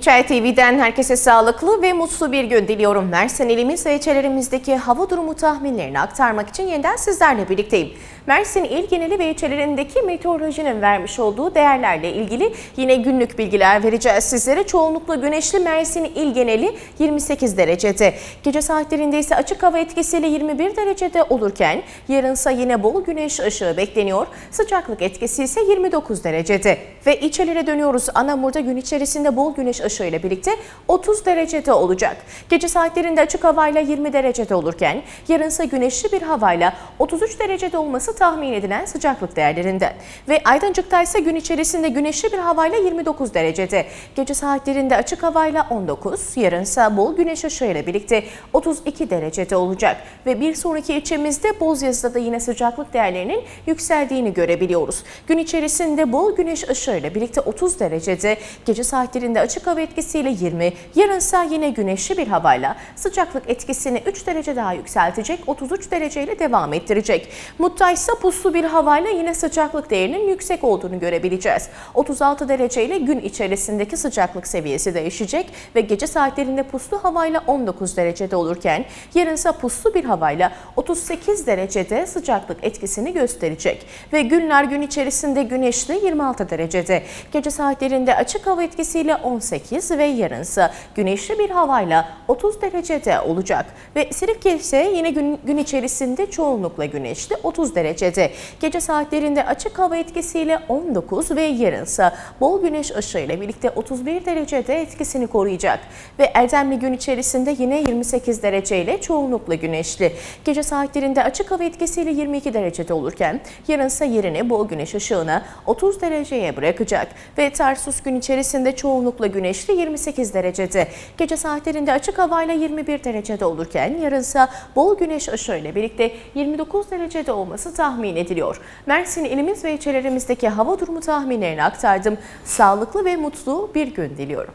Çay TV'den herkese sağlıklı ve mutlu bir gün diliyorum. Mersin ilimiz ve ilçelerimizdeki hava durumu tahminlerini aktarmak için yeniden sizlerle birlikteyim. Mersin il geneli ve ilçelerindeki meteorolojinin vermiş olduğu değerlerle ilgili yine günlük bilgiler vereceğiz sizlere. Çoğunlukla güneşli Mersin il geneli 28 derecede. Gece saatlerinde ise açık hava etkisiyle 21 derecede olurken yarınsa yine bol güneş ışığı bekleniyor. Sıcaklık etkisi ise 29 derecede. Ve ilçelere dönüyoruz. Anamur'da gün içerisinde bol güneş ışığı ile birlikte 30 derecede olacak. Gece saatlerinde açık havayla 20 derecede olurken yarınsa güneşli bir havayla 33 derecede olması tahmin edilen sıcaklık değerlerinden. Ve Aydıncık'ta ise gün içerisinde güneşli bir havayla 29 derecede. Gece saatlerinde açık havayla 19, yarınsa bol güneş ışığı ile birlikte 32 derecede olacak. Ve bir sonraki ilçemizde Bozyazı'da da yine sıcaklık değerlerinin yükseldiğini görebiliyoruz. Gün içerisinde bol güneş ışığı ile birlikte 30 derecede, gece saatlerinde açık hava etkisiyle 20, yarınsa yine güneşli bir havayla sıcaklık etkisini 3 derece daha yükseltecek, 33 dereceyle devam ettirecek. Mutta ise puslu bir havayla yine sıcaklık değerinin yüksek olduğunu görebileceğiz. 36 dereceyle gün içerisindeki sıcaklık seviyesi değişecek ve gece saatlerinde puslu havayla 19 derecede olurken yarınsa puslu bir havayla 38 derecede sıcaklık etkisini gösterecek. Ve günler gün içerisinde güneşli 26 derecede. Gece saatlerinde açık hava etkisiyle 18 ve yarınsa güneşli bir havayla 30 derecede olacak. Ve Silifke ise yine gün, gün içerisinde çoğunlukla güneşli 30 derecede. Gece saatlerinde açık hava etkisiyle 19 ve yarınsa bol güneş ışığı ile birlikte 31 derecede etkisini koruyacak. Ve Erdemli gün içerisinde yine 28 dereceyle çoğunlukla güneşli. Gece saatlerinde açık hava etkisiyle 22 derecede olurken yarınsa yerini bol güneş ışığına 30 dereceye bırakacak. Ve Tarsus gün içerisinde çoğunlukla güneşli 28 derecede. Gece saatlerinde açık havayla 21 derecede olurken yarınsa bol güneş ışığı ile birlikte 29 derecede olması tahmin ediliyor. Mersin ilimiz ve ilçelerimizdeki hava durumu tahminlerini aktardım. Sağlıklı ve mutlu bir gün diliyorum.